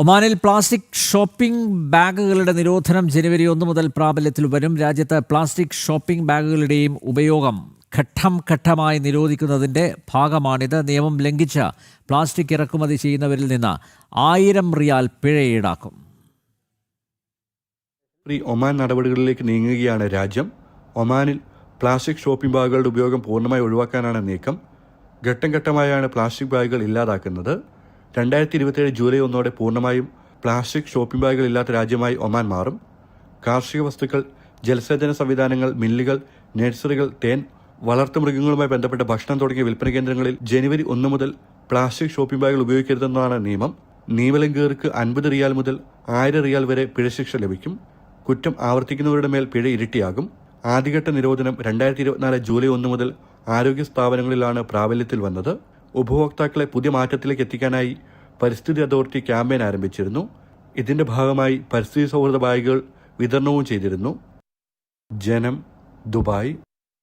ഒമാനിൽ plastic shopping ബാഗുകളുടെ നിരോധനം ജനുവരി ഒന്ന് മുതൽ പ്രാബല്യത്തിൽ വരും. രാജ്യത്ത് പ്ലാസ്റ്റിക് ഷോപ്പിംഗ് ബാഗുകളുടെയും ഉപയോഗം ഘട്ടം ഘട്ടമായി നിരോധിക്കുന്നതിന്റെ ഭാഗമാണിത്. നിയമം ലംഘിച്ച പ്ലാസ്റ്റിക് ഇറക്കുമതി ചെയ്യുന്നവരിൽ നിന്ന് ആയിരം റിയാൽ പിഴ ഈടാക്കും. ഒമാൻ നടപടികളിലേക്ക് നീങ്ങുകയാണ് രാജ്യം. ഒമാനിൽ പ്ലാസ്റ്റിക് ഷോപ്പിംഗ് ബാഗുകളുടെ ഉപയോഗം പൂർണമായി ഒഴിവാക്കാനാണ് നീക്കം. ഘട്ടം ഘട്ടമായാണ് പ്ലാസ്റ്റിക് ബാഗുകൾ ഇല്ലാതാക്കുന്നത്. രണ്ടായിരത്തി ഇരുപത്തിയേഴ് ജൂലൈ ഒന്നോടെ പൂർണമായും പ്ലാസ്റ്റിക് ഷോപ്പിംഗ് ബാഗുകൾ ഇല്ലാത്ത രാജ്യമായി ഒമാൻ മാറും. കാർഷിക വസ്തുക്കൾ ജലസേചന സംവിധാനങ്ങൾ മില്ലുകൾ നഴ്സറികൾ തേൻ വളർത്തുമൃഗങ്ങളുമായി ബന്ധപ്പെട്ട ഭക്ഷണം തുടങ്ങിയ വിൽപ്പന കേന്ദ്രങ്ങളിൽ ജനുവരി ഒന്ന് മുതൽ പ്ലാസ്റ്റിക് ഷോപ്പിംഗ് ബാഗുകൾ ഉപയോഗിക്കരുതെന്നാണ് നിയമം. നിയമലംഘകർക്ക് അൻപത് റിയാൽ മുതൽ ആയിരം റിയാൽ വരെ പിഴശിക്ഷ ലഭിക്കും. കുറ്റം ആവർത്തിക്കുന്നവരുടെ മേൽ പിഴ ഇരട്ടിയാകും. ആദ്യഘട്ട നിരോധനം രണ്ടായിരത്തി ഇരുപത്തിനാല് ജൂലൈ ഒന്ന് മുതൽ ആരോഗ്യ സ്ഥാപനങ്ങളിലാണ് പ്രാബല്യത്തിൽ വന്നത്. ഉപഭോക്താക്കളെ പുതിയ മാറ്റത്തിലേക്ക് എത്തിക്കാനായി പരിസ്ഥിതി അതോറിറ്റി ക്യാമ്പയിൻ ആരംഭിച്ചിരുന്നു. ഇതിന്റെ ഭാഗമായി പരിസ്ഥിതി സൗഹൃദ ബാഗുകൾ വിതരണവും ചെയ്തിരുന്നു. ജനം ദുബായ്.